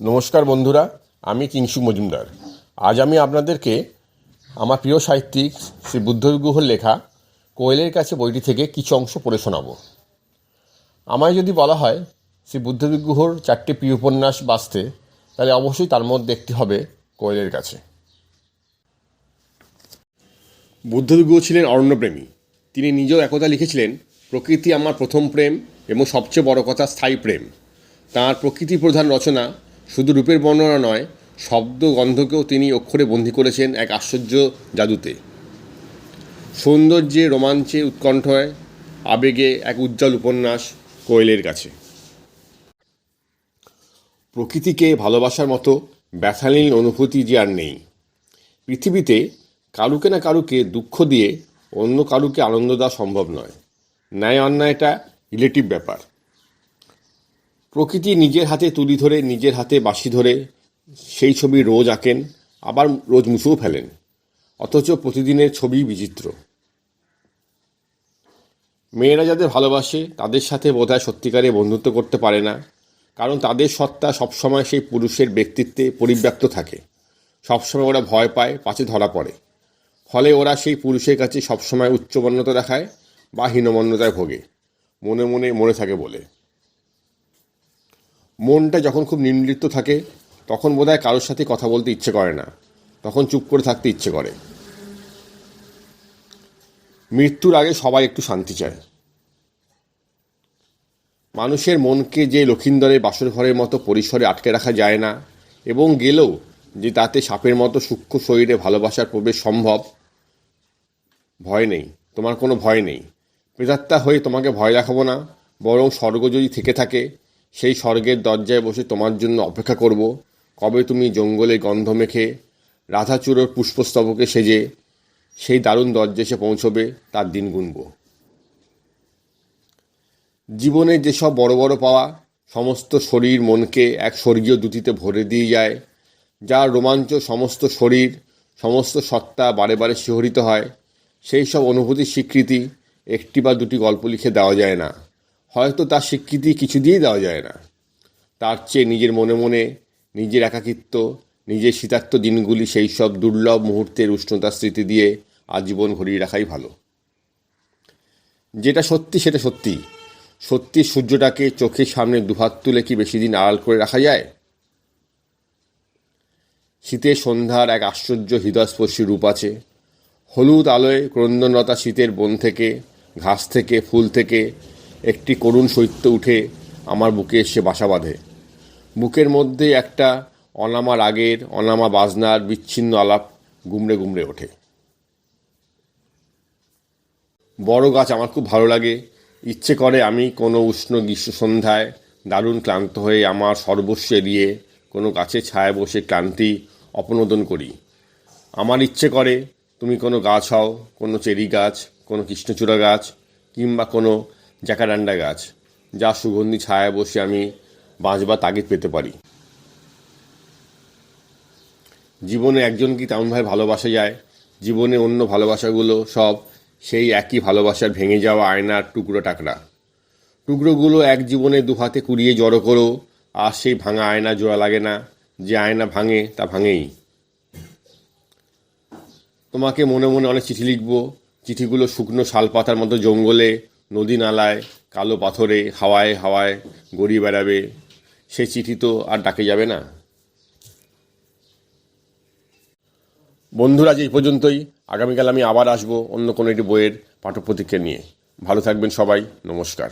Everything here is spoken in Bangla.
নমস্কার বন্ধুরা, আমি কিংসু মজুমদার। আজ আমি আপনাদেরকে আমার প্রিয় সাহিত্যিক শ্রী বুদ্ধগুহর লেখা কোয়েলের কাছে বইটি থেকে কিছু অংশ পড়ে শোনাব। আমায় যদি বলা হয় শ্রী বুদ্ধবিগ্রহর চারটি প্রিয় উপন্যাস বাঁচতে, তাহলে অবশ্যই তার মধ্যে একটি হবে কোয়েলের কাছে। বুদ্ধবিগ্রহ ছিলেন অরণ্যপ্রেমী। তিনি নিজেও একথা লিখেছিলেন, প্রকৃতি আমার প্রথম প্রেম এবং সবচেয়ে বড় কথা স্থায়ী প্রেম। তাঁর প্রকৃতি প্রধান রচনা শুধু রূপের বর্ণনা নয়, শব্দ গন্ধকেও তিনি অক্ষরে বন্দী করেছেন এক আশ্চর্য জাদুতে। সৌন্দর্যে রোমাঞ্চে উৎকণ্ঠায় আবেগে এক উজ্জ্বল উপন্যাস কোয়েলের কাছে। প্রকৃতিকে ভালোবাসার মতো ব্যথালীন অনুভূতি যে আর নেই। পৃথিবীতে কারুকে না কারুকে দুঃখ দিয়ে অন্য কারুকে আনন্দ দেওয়া সম্ভব নয়। ন্যায় অন্যায়টা রিলেটিভ ব্যাপার। প্রকৃতি নিজের হাতে তুলি ধরে, নিজের হাতে বাঁশি ধরে, সেই ছবি রোজ আঁকেন, আবার রোজ মুছেও ফেলেন। অথচ প্রতিদিনের ছবি বিচিত্র। মেয়েরা যাদের ভালোবাসে, তাদের সাথে বোধহয় সত্যিকারে বন্ধুত্ব করতে পারে না, কারণ তাদের সত্তা সবসময় সেই পুরুষের ব্যক্তিত্বে পরিব্যাপ্ত থাকে। সবসময় ওরা ভয় পায়, পাছে ধরা পড়ে। ফলে ওরা সেই পুরুষের কাছে সবসময় উচ্চবর্ণতা দেখায় বা হীনমন্যতায় ভোগে। মনে মনে মনে থাকে বলে। মনটা যখন খুব নির্লিপ্ত থাকে, তখন বোধহয় কারোর সাথে কথা বলতে ইচ্ছে করে না। তখন চুপ করে থাকতে ইচ্ছে করে। মৃত্যুর আগে সবাই একটু শান্তি চায়। মানুষের মনকে যে লক্ষিন্দরের বাসর ঘরের মতো পরিসরে আটকে রাখা যায় না, এবং গেলেও যে তাতে সাপের মতো সূক্ষ্ম শরীরে ভালোবাসার প্রবেশ সম্ভব, ভয় নেই। তোমার কোনো ভয় নেই। প্রেতাত্মা হয়ে তোমাকে ভয় দেখাবো না, বরং স্বর্গ যদি থেকে থাকে সেই স্বর্গের দরজায় বসে তোমার জন্য অপেক্ষা করব। কবে তুমি জঙ্গলে গন্ধ মেখে, রাধাচূড়োর পুষ্পস্তবকে সেজে, সেই দারুণ দরজা এসে পৌঁছবে, তার দিন গুনব। জীবনে যেসব বড় বড় পাওয়া, সমস্ত শরীর মনকে এক স্বর্গীয় দ্যুতিতে ভরে দিয়ে যায়, যার রোমাঞ্চ সমস্ত শরীর, সমস্ত সত্তা বারে বারে শিহরিত হয়, সেই সব অনুভূতির স্বীকৃতি একটি বা দুটি গল্প লিখে দেওয়া যায় না। হয়তো তার স্বীকৃতি কিছু দিয়েই দেওয়া যায় না। তার চেয়ে নিজের মনে মনে, নিজের একাকিত্ব, নিজের শীতার্থ দিনগুলি সেই সব দুর্লভ মুহূর্তের উষ্ণতার স্মৃতি দিয়ে আজীবন ভরিয়ে রাখাই ভালো। যেটা সত্যি সেটা সত্যি। সত্যি সূর্যটাকে চোখের সামনে দুহাত তুলে কি বেশি দিন আড়াল করে রাখা যায়? শীতের সন্ধ্যার এক আশ্চর্য হৃদয়স্পর্শী রূপ আছে। হলুদ আলোয় ক্রন্দনরতা শীতের বন থেকে, ঘাস থেকে, ফুল থেকে একটি করুণ শৈত্য উঠে আমার বুকে এসে বাসা বাঁধে। বুকের মধ্যে একটা অনামা রাগের, অনামা বাজনার বিচ্ছিন্ন আলাপ গুমড়ে গুমড়ে ওঠে। বড় গাছ আমার খুব ভালো লাগে। ইচ্ছে করে আমি কোনো উষ্ণ গ্রীষ্ম সন্ধ্যায় দারুণ ক্লান্ত হয়ে আমার সর্বস্ব এড়িয়ে কোনো গাছের ছায়ায় বসে ক্লান্তি অপনোদন করি। আমার ইচ্ছে করে তুমি কোনো গাছ হও, কোনো চেরি গাছ, কোনো কৃষ্ণচূড়া গাছ কিংবা কোনো জ্যাকাডান্ডা গাছ, যা সুগন্ধি ছায়ায় বসে আমি বাঁচবার তাগিদ পেতে পারি। জীবনে একজন কি তেমনভাবে ভালোবাসা যায়? জীবনে অন্য ভালোবাসাগুলো সব সেই একই ভালোবাসার ভেঙে যাওয়া আয়নার টুকরো টাকরা। টুকরোগুলো এক জীবনে দুহাতে কুড়িয়ে জড়ো করো, আর সেই ভাঙা আয়না জোড়া লাগে না, যে আয়না ভাঙে তা ভাঙেই। তোমাকে মনে মনে অনেক চিঠি লিখব, চিঠিগুলো শুকনো শালপাতার মতো জঙ্গলে নদী নালায়, কালো পাথরে, হাওয়ায় হাওয়ায় গড়িয়ে বেড়াবে। সে চিঠি তো আর ডাকে যাবে না। বন্ধুরা এই পর্যন্তই। আগামীকাল আমি আবার আসব অন্য কোনো একটি বইয়ের পাঠ্যপ্রতিক্রিয়া নিয়ে। ভালো থাকবেন সবাই। নমস্কার।